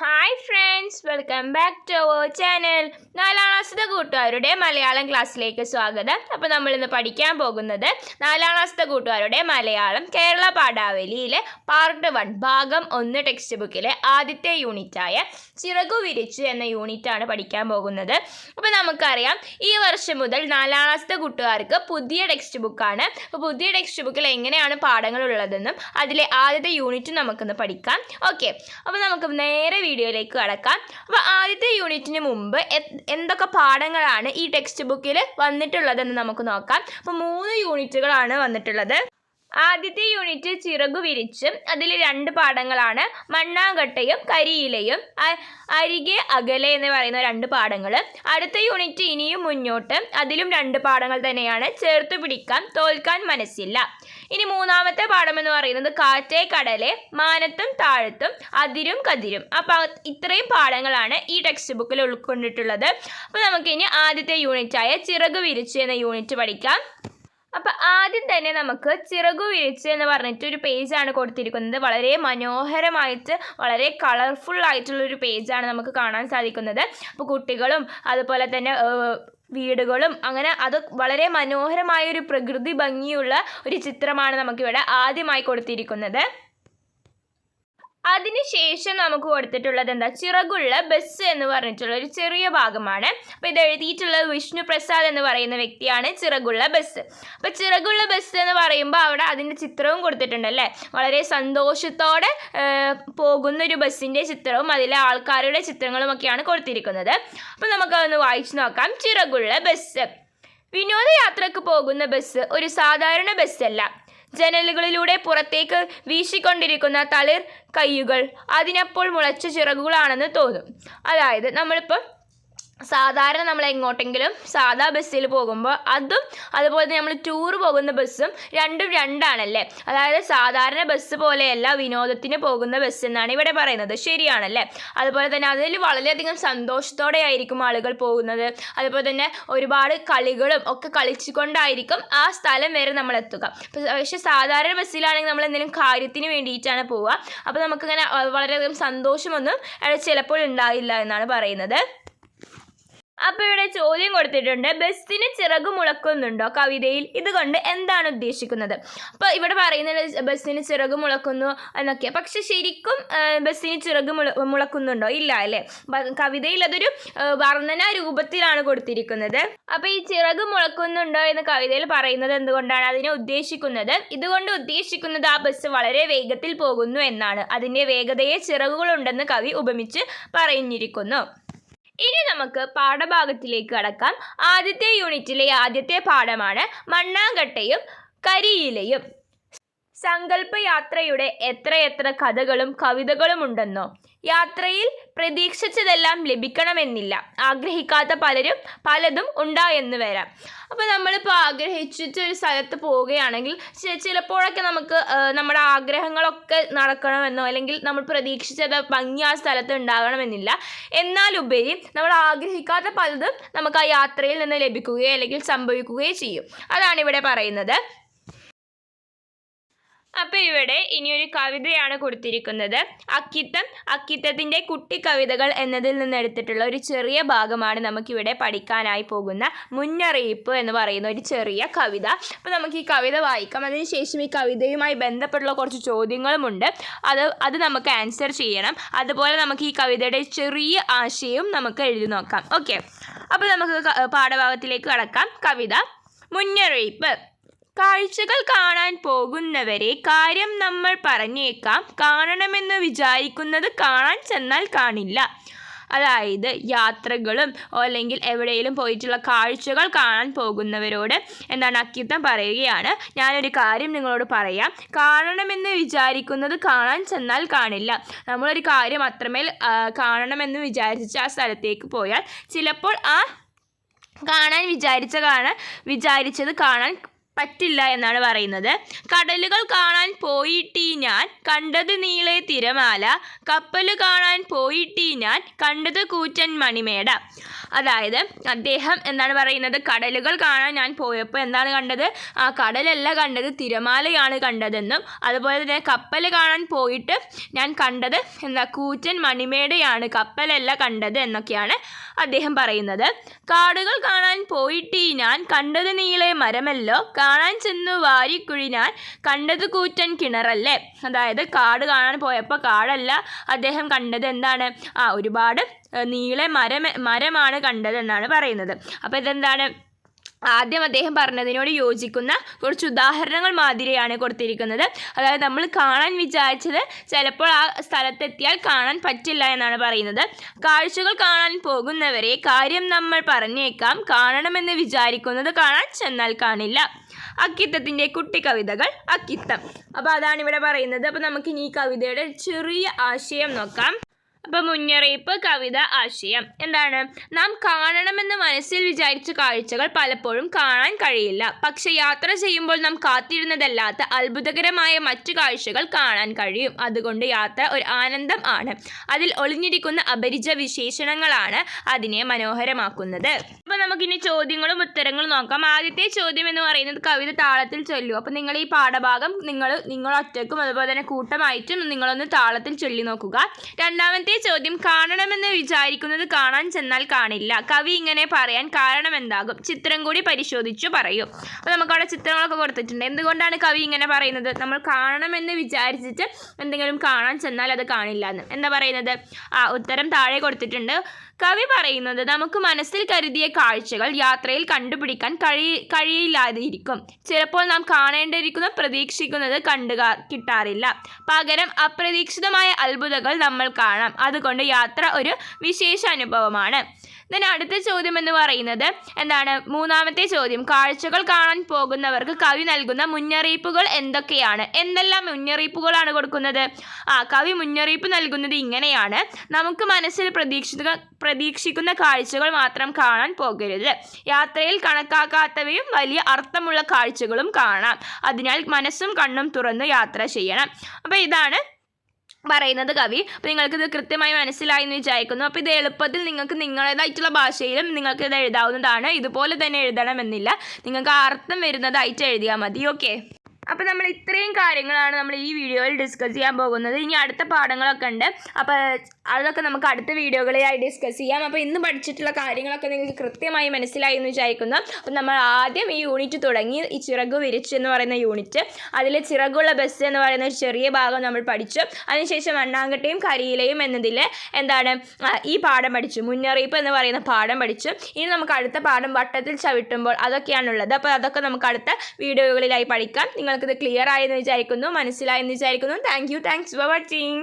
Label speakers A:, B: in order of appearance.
A: Hi friends. Friends welcome back to our channel. നാലാം ക്ലാസ്സിലെ കൂട്ടുകാരുടെ മലയാളം ക്ലാസ്സിലേക്ക് സ്വാഗതം. അപ്പോൾ നമ്മൾ ഇന്ന് പഠിക്കാൻ പോകുന്നത് നാലാം ക്ലാസ്സിലെ കൂട്ടുകാരുടെ മലയാളം കേരള പാഠാവലിയിലെ പാർട്ട് വൺ ഭാഗം ഒന്ന് ടെക്സ്റ്റ് ബുക്കിലെ ആദ്യത്തെ യൂണിറ്റായ ചിറകു വിരിച്ചു എന്ന യൂണിറ്റാണ് പഠിക്കാൻ പോകുന്നത്. അപ്പോൾ നമുക്കറിയാം ഈ വർഷം മുതൽ നാലാം ക്ലാസ്സിലെ കൂട്ടുകാർക്ക് പുതിയ ടെക്സ്റ്റ് ബുക്കാണ് അപ്പോൾ പുതിയ ടെക്സ്റ്റ് ബുക്കിൽ എങ്ങനെയാണ് പാഠങ്ങൾ ഉള്ളതെന്നും അതിലെ ആദ്യത്തെ യൂണിറ്റ് നമുക്കൊന്ന് പഠിക്കാം. ഓക്കെ അപ്പോൾ നമുക്ക് നേരെ വീഡിയോയിലേക്ക് കടക്കാം. അപ്പോൾ ആദ്യത്തെ യൂണിറ്റിന് മുമ്പ് എന്തൊക്കെ പാഠങ്ങളാണ് ഈ ടെക്സ്റ്റ് ബുക്കിൽ വന്നിട്ടുള്ളതെന്ന് നമുക്ക് നോക്കാം. അപ്പോൾ മൂന്ന് യൂണിറ്റുകളാണ് വന്നിട്ടുള്ളത്. ആദ്യത്തെ യൂണിറ്റ് ചിറകു വിരിച്ച് അതിൽ രണ്ട് പാഠങ്ങളാണ്. മണ്ണാങ്കട്ടയും കരിയിലയും അരികെ അകലെ എന്ന് പറയുന്ന രണ്ട് പാഠങ്ങൾ അടുത്ത യൂണിറ്റ് ഇനിയും മുന്നോട്ട് അതിലും രണ്ട് പാഠങ്ങൾ തന്നെയാണ്. ചേർത്ത് പിടിക്കാൻ തോൽക്കാൻ മനസ്സില്ല. ഇനി മൂന്നാമത്തെ പാഠം എന്ന് പറയുന്നത് കാറ്റേ കടലെ മാനത്തും താഴത്തും അതിരും കതിരും. അപ്പോൾ ഇത്രയും പാഠങ്ങളാണ് ഈ ടെക്സ്റ്റ് ബുക്കിൽ ഉൾക്കൊണ്ടിട്ടുള്ളത്. അപ്പോൾ നമുക്കിനി ആദ്യത്തെ യൂണിറ്റായ ചിറകു വിരിച്ചു എന്ന യൂണിറ്റ് പഠിക്കാം. അപ്പോൾ ആദ്യം തന്നെ നമുക്ക് ചിറകു വിരിച്ച് എന്ന് പറഞ്ഞിട്ട് ഒരു പേജാണ് കൊടുത്തിരിക്കുന്നത്. വളരെ മനോഹരമായിട്ട് വളരെ കളർഫുൾ ആയിട്ടുള്ള ഒരു പേജാണ് നമുക്ക് കാണാൻ സാധിക്കുന്നത്. അപ്പോൾ കുട്ടികളും അതുപോലെ തന്നെ വീടുകളും അങ്ങനെ അത് വളരെ മനോഹരമായ ഒരു പ്രകൃതി ഭംഗിയുള്ള ഒരു ചിത്രമാണ് നമുക്കിവിടെ ആദ്യമായി കൊടുത്തിരിക്കുന്നത്. അതിനുശേഷം നമുക്ക് കൊടുത്തിട്ടുള്ളത് എന്താ? ചിറകുള്ള ബസ് എന്ന് പറഞ്ഞിട്ടുള്ള ഒരു ചെറിയ ഭാഗമാണ്. അപ്പോൾ ഇത് എഴുതിയിട്ടുള്ളത് വിഷ്ണു പ്രസാദ് എന്ന് പറയുന്ന വ്യക്തിയാണ് ചിറകുള്ള ബസ്. അപ്പോൾ ചിറകുള്ള ബസ് എന്ന് പറയുമ്പോൾ അവിടെ അതിന്റെ ചിത്രവും കൊടുത്തിട്ടുണ്ട് അല്ലേ? വളരെ സന്തോഷത്തോടെ പോകുന്ന ഒരു ബസ്സിന്റെ ചിത്രവും അതിലെ ആൾക്കാരുടെ ചിത്രങ്ങളും ഒക്കെയാണ് കൊടുത്തിരിക്കുന്നത്. അപ്പോൾ നമുക്കതൊന്ന് വായിച്ചു നോക്കാം. ചിറകുള്ള ബസ്. വിനോദയാത്രക്ക് പോകുന്ന ബസ് ഒരു സാധാരണ ബസ്സല്ല. ജനലുകളിലൂടെ പുറത്തേക്ക് വീശിക്കൊണ്ടിരിക്കുന്ന തളിർ കയ്യുകൾ അതിനപ്പോൾ മുളച്ച ചിറകുകളാണെന്ന് തോന്നും. അതായത് നമ്മളിപ്പോൾ സാധാരണ നമ്മൾ എങ്ങോട്ടെങ്കിലും സാധാ ബസ്സിൽ പോകുമ്പോൾ അതും അതുപോലെ തന്നെ നമ്മൾ ടൂർ പോകുന്ന ബസ്സും രണ്ടും രണ്ടാണല്ലേ? അതായത് സാധാരണ ബസ് പോലെയല്ല വിനോദത്തിന് പോകുന്ന ബസ് എന്നാണ് ഇവിടെ പറയുന്നത്. ശരിയാണല്ലേ? അതുപോലെ തന്നെ അതിൽ വളരെയധികം സന്തോഷത്തോടെ ആയിരിക്കും ആളുകൾ പോകുന്നത്. അതുപോലെ തന്നെ ഒരുപാട് കളികളും ഒക്കെ കളിച്ചുകൊണ്ടായിരിക്കും ആ സ്ഥലം വരെ നമ്മൾ എത്തുക. പക്ഷെ സാധാരണ ബസ്സിലാണെങ്കിൽ നമ്മൾ എന്തെങ്കിലും കാര്യത്തിന് വേണ്ടിയിട്ടാണ് പോവുക. അപ്പോൾ നമുക്കിങ്ങനെ വളരെയധികം സന്തോഷമൊന്നും ചിലപ്പോൾ ഉണ്ടായില്ല എന്നാണ് പറയുന്നത്. അപ്പോൾ ഇവിടെ ചോദ്യം കൊടുത്തിട്ടുണ്ട് ബസ്സിന് ചിറക് മുളക്കുന്നുണ്ടോ? കവിതയിൽ ഇതുകൊണ്ട് എന്താണ് ഉദ്ദേശിക്കുന്നത്? അപ്പോൾ ഇവിടെ പറയുന്നത് ബസ്സിന് ചിറക് മുളക്കുന്നു എന്നൊക്കെ. പക്ഷെ ശരിക്കും ബസ്സിന് ചിറക് മുള മുളക്കുന്നുണ്ടോ? ഇല്ല അല്ലേ? കവിതയിൽ അതൊരു വർണന രൂപത്തിലാണ് കൊടുത്തിരിക്കുന്നത്. അപ്പോൾ ഈ ചിറക് മുളക്കുന്നുണ്ടോ എന്ന് കവിതയിൽ പറയുന്നത് എന്തുകൊണ്ടാണ് അതിനെ ഉദ്ദേശിക്കുന്നത്? ഇതുകൊണ്ട് ഉദ്ദേശിക്കുന്നത് ആ ബസ് വളരെ വേഗത്തിൽ പോകുന്നു എന്നാണ്. അതിന്റെ വേഗതയെ ചിറകുകളുണ്ടെന്ന് കവി ഉപമിച്ച് പറഞ്ഞിരിക്കുന്നു. ഇനി നമുക്ക് പാഠഭാഗത്തിലേക്ക് കടക്കാം. ആദ്യത്തെ യൂണിറ്റിലെ ആദ്യത്തെ പാഠമാണ് മണ്ണാങ്കട്ടയും കരിയിലയും. സങ്കല്പയാത്രയുടെ എത്രയെത്ര കഥകളും കവിതകളും ഉണ്ടെന്നോ യാത്രയിൽ പ്രതീക്ഷിച്ചതെല്ലാം ലഭിക്കണമെന്നില്ല. ആഗ്രഹിക്കാത്ത പലരും പലതും ഉണ്ടായെന്ന് വരാം. അപ്പോൾ നമ്മളിപ്പോൾ ആഗ്രഹിച്ചിട്ട് ഒരു സ്ഥലത്ത് പോവുകയാണെങ്കിൽ ചിലപ്പോഴൊക്കെ നമുക്ക് നമ്മുടെ ആഗ്രഹങ്ങളൊക്കെ നടക്കണമെന്നോ അല്ലെങ്കിൽ നമ്മൾ പ്രതീക്ഷിച്ചത് ഭംഗി ആ സ്ഥലത്ത് ഉണ്ടാകണമെന്നില്ല. എന്നാലുപരി നമ്മൾ ആഗ്രഹിക്കാത്ത പലതും നമുക്ക് ആ യാത്രയിൽ നിന്ന് ലഭിക്കുകയോ അല്ലെങ്കിൽ സംഭവിക്കുകയോ ചെയ്യും. അതാണ് ഇവിടെ പറയുന്നത്. അപ്പോൾ ഇവിടെ ഇനിയൊരു കവിതയാണ് കൊടുത്തിരിക്കുന്നത്. അക്കിത്തം അക്കിത്തത്തിന്റെ കുട്ടി കവിതകൾ എന്നതിൽ നിന്ന് എടുത്തിട്ടുള്ള ഒരു ചെറിയ ഭാഗമാണ് നമുക്കിവിടെ പഠിക്കാനായി പോകുന്ന മുന്നറിയിപ്പ് എന്ന് പറയുന്ന ഒരു ചെറിയ കവിത. അപ്പോൾ നമുക്ക് ഈ കവിത വായിക്കാം. അതിനുശേഷം ഈ കവിതയുമായി ബന്ധപ്പെട്ടുള്ള കുറച്ച് ചോദ്യങ്ങളുമുണ്ട്. അത് അത് നമുക്ക് ആൻസർ ചെയ്യണം. അതുപോലെ നമുക്ക് ഈ കവിതയുടെ ചെറിയ ആശയവും നമുക്ക് എഴുതി നോക്കാം. ഓക്കെ അപ്പോൾ നമുക്ക് പാഠഭാഗത്തിലേക്ക് കടക്കാം. കവിത മുന്നറിയിപ്പ്. കാഴ്ചകൾ കാണാൻ പോകുന്നവരെ കാര്യം നമ്മൾ പറഞ്ഞേക്കാം. കാണണമെന്ന് വിചാരിക്കുന്നത് കാണാൻ ചെന്നാൽ കാണില്ല. അതായത് യാത്രകളും അല്ലെങ്കിൽ എവിടെയെങ്കിലും പോയിട്ടുള്ള കാഴ്ചകൾ കാണാൻ പോകുന്നവരോട് എന്താണ് അക്കിത്തം പറയുകയാണ്. ഞാനൊരു കാര്യം നിങ്ങളോട് പറയാം. കാണണമെന്ന് വിചാരിക്കുന്നത് കാണാൻ ചെന്നാൽ കാണില്ല. നമ്മളൊരു കാര്യം അത്രമേൽ കാണണമെന്ന് വിചാരിച്ച് ആ സ്ഥലത്തേക്ക് പോയാൽ ചിലപ്പോൾ ആ കാണാൻ വിചാരിച്ച കാണാൻ വിചാരിച്ചത് കാണാൻ പറ്റില്ല എന്നാണ് പറയുന്നത്. കടലുകൾ കാണാൻ പോയിട്ടീ ഞാൻ കണ്ടത് നീളെ തിരമാല കപ്പൽ കാണാൻ പോയിട്ടീ ഞാൻ കണ്ടത് കൂറ്റൻ മണിമേട. അതായത് അദ്ദേഹം എന്താണ് പറയുന്നത്? കടലുകൾ കാണാൻ ഞാൻ പോയപ്പോൾ എന്താണ് കണ്ടത്? ആ കടലല്ല കണ്ടത് തിരമാലയാണ് കണ്ടതെന്നും അതുപോലെ തന്നെ കപ്പൽ കാണാൻ പോയിട്ട് ഞാൻ കണ്ടത് എന്താ കൂറ്റൻ മണിമേടയാണ് കപ്പലല്ല കണ്ടത് എന്നൊക്കെയാണ് അദ്ദേഹം പറയുന്നത്. കാടുകൾ കാണാൻ പോയിട്ട് ഞാൻ കണ്ടത് നീളെ മരമല്ലോ കാണാൻ ചെന്നു വാരി ഞാൻ കണ്ടത് കൂറ്റൻ കിണറല്ലേ? അതായത് കാട് കാണാൻ പോയപ്പോൾ കാടല്ല അദ്ദേഹം കണ്ടത് എന്താണ്? ആ ഒരുപാട് നീളെ മരം മരമാണ് കണ്ടതെന്നാണ് പറയുന്നത്. അപ്പോൾ ഇതെന്താണ്? ആദ്യം അദ്ദേഹം പറഞ്ഞതിനോട് യോജിക്കുന്ന കുറച്ച് ഉദാഹരണങ്ങൾ മാതിരിയാണ് കൊടുത്തിരിക്കുന്നത്. അതായത് നമ്മൾ കാണാൻ വിചാരിച്ചത് ചിലപ്പോൾ ആ സ്ഥലത്തെത്തിയാൽ കാണാൻ പറ്റില്ല എന്നാണ് പറയുന്നത്. കാഴ്ചകൾ കാണാൻ പോകുന്നവരെ കാര്യം നമ്മൾ പറഞ്ഞേക്കാം. കാണണമെന്ന് വിചാരിക്കുന്നത് കാണാൻ ചെന്നാൽ കാണില്ല. അക്കിത്തത്തിന്റെ കുട്ടിക്കവിതകൾ അക്കിത്തം. അപ്പോൾ അതാണ് ഇവിടെ പറയുന്നത്. അപ്പോൾ നമുക്കിനി ഈ കവിതയുടെ ചെറിയ ആശയം നോക്കാം. അപ്പോൾ മുന്നറിയിപ്പ് കവിത ആശയം. എന്താണ്? നാം കാണണമെന്ന് മനസ്സിൽ വിചാരിച്ച കാഴ്ചകൾ പലപ്പോഴും കാണാൻ കഴിയില്ല. പക്ഷെ യാത്ര ചെയ്യുമ്പോൾ നാം കാത്തിരുന്നതല്ലാത്ത അത്ഭുതകരമായ മറ്റു കാഴ്ചകൾ കാണാൻ കഴിയും. അതുകൊണ്ട് യാത്ര ഒരു ആനന്ദം ആണ്. അതിൽ ഒളിഞ്ഞിരിക്കുന്ന അപരിച വിശേഷണങ്ങളാണ് അതിനെ മനോഹരമാക്കുന്നത്. അപ്പോൾ നമുക്കിനി ചോദ്യങ്ങളും ഉത്തരങ്ങളും നോക്കാം. ആദ്യത്തെ ചോദ്യം എന്ന് പറയുന്നത് കവിത താളത്തിൽ ചൊല്ലു അപ്പോൾ നിങ്ങൾ ഈ പാഠഭാഗം നിങ്ങൾ നിങ്ങൾ ഒറ്റക്കും അതുപോലെ തന്നെ കൂട്ടമായിട്ടും നിങ്ങളൊന്ന് താളത്തിൽ ചൊല്ലി നോക്കുക. രണ്ടാമത്തെ ചോദ്യം കാണണമെന്ന് വിചാരിക്കുന്നത് കാണാൻ ചെന്നാൽ കാണില്ല. കവി ഇങ്ങനെ പറയാൻ കാരണം എന്താകും ചിത്രം കൂടി പരിശോധിച്ചു പറയൂ. അപ്പോൾ നമുക്കവിടെ ചിത്രങ്ങളൊക്കെ കൊടുത്തിട്ടുണ്ട്. എന്തുകൊണ്ടാണ് കവി ഇങ്ങനെ പറയുന്നത്? നമ്മൾ കാണണമെന്ന് വിചാരിച്ചിട്ട് എന്തെങ്കിലും കാണാൻ ചെന്നാൽ അത് കാണില്ല എന്ന് എന്താ പറയുന്നത്? ആ ഉത്തരം താഴെ കൊടുത്തിട്ടുണ്ട്. കവി പറയുന്നത് നമുക്ക് മനസ്സിൽ കരുതിയ കാഴ്ചകൾ യാത്രയിൽ കണ്ടുപിടിക്കാൻ കഴി കഴിയില്ലാതിരിക്കും. ചിലപ്പോൾ നാം കാണേണ്ടിയിരിക്കുന്ന പ്രതീക്ഷിക്കുന്നത് കണ്ടു കിട്ടാറില്ല. പകരം അപ്രതീക്ഷിതമായ അത്ഭുതങ്ങൾ നമ്മൾ കാണാം. അതുകൊണ്ട് യാത്ര ഒരു വിശേഷ അനുഭവമാണ് then അടുത്ത ചോദ്യം എന്ന് പറയുന്നത് എന്താണ്? മൂന്നാമത്തെ ചോദ്യം. കാഴ്ചകൾ കാണാൻ പോകുന്നവർക്ക് കവി നൽകുന്ന മുന്നറിയിപ്പുകൾ എന്തൊക്കെയാണ്? എന്തെല്ലാം മുന്നറിയിപ്പുകളാണ് കൊടുക്കുന്നത്? ആ കവി മുന്നറിയിപ്പ് നൽകുന്നത് ഇങ്ങനെയാണ്. നമുക്ക് മനസ്സിൽ പ്രതീക്ഷിത പ്രതീക്ഷിക്കുന്ന കാഴ്ചകൾ മാത്രം കാണാൻ പോകരുത്. യാത്രയിൽ കണക്കാക്കാത്തവയും വലിയ അർത്ഥമുള്ള കാഴ്ചകളും കാണാം. അതിനാൽ മനസ്സും കണ്ണും തുറന്ന് യാത്ര ചെയ്യണം. അപ്പോൾ ഇതാണ് പറയുന്നത് കവി. അപ്പോൾ നിങ്ങൾക്കിത് കൃത്യമായി മനസ്സിലായി എന്ന് വിചാരിക്കുന്നു. അപ്പോൾ ഇത് എളുപ്പത്തിൽ നിങ്ങൾക്ക് നിങ്ങളുടേതായിട്ടുള്ള ഭാഷയിലും നിങ്ങൾക്ക് ഇത് എഴുതാവുന്നതാണ്. ഇതുപോലെ തന്നെ എഴുതണമെന്നില്ല. നിങ്ങൾക്ക് അർത്ഥം വരുന്നതായിട്ട് എഴുതിയാൽ മതി. ഓക്കെ അപ്പോൾ നമ്മൾ ഇത്രയും കാര്യങ്ങളാണ് നമ്മൾ ഈ വീഡിയോയിൽ ഡിസ്കസ് ചെയ്യാൻ പോകുന്നത്. ഇനി അടുത്ത പാഠങ്ങളൊക്കെ ഉണ്ട്. അപ്പോൾ അതൊക്കെ നമുക്ക് അടുത്ത വീഡിയോകളിലായി ഡിസ്കസ് ചെയ്യാം. അപ്പോൾ ഇന്ന് പഠിച്ചിട്ടുള്ള കാര്യങ്ങളൊക്കെ നിങ്ങൾക്ക് കൃത്യമായി മനസ്സിലായി എന്ന് വിചാരിക്കുന്നു. അപ്പോൾ നമ്മൾ ആദ്യം ഈ യൂണിറ്റ് തുടങ്ങി. ഈ ചിറക് വിരിച്ച് എന്ന് പറയുന്ന യൂണിറ്റ് അതിൽ ചിറകുള്ള ബസ് എന്ന് പറയുന്ന ഒരു ചെറിയ ഭാഗം നമ്മൾ പഠിച്ചു. അതിനുശേഷം മണ്ണാങ്കട്ടയും കരിയിലയും എന്നതിൽ എന്താണ് ഈ പാഠം പഠിച്ചു. മുന്നറിയിപ്പ് എന്ന് പറയുന്ന പാഠം പഠിച്ചു. ഇനി നമുക്ക് അടുത്ത പാഠം വട്ടത്തിൽ ചവിട്ടുമ്പോൾ അതൊക്കെയാണുള്ളത്. അപ്പോൾ അതൊക്കെ നമുക്ക് അടുത്ത വീഡിയോകളിലായി പഠിക്കാം. നിങ്ങൾക്കിത് ക്ലിയർ ആയെന്ന് വിചാരിക്കുന്നു മനസ്സിലായെന്ന് വിചാരിക്കുന്നു. Thank you thanks for watching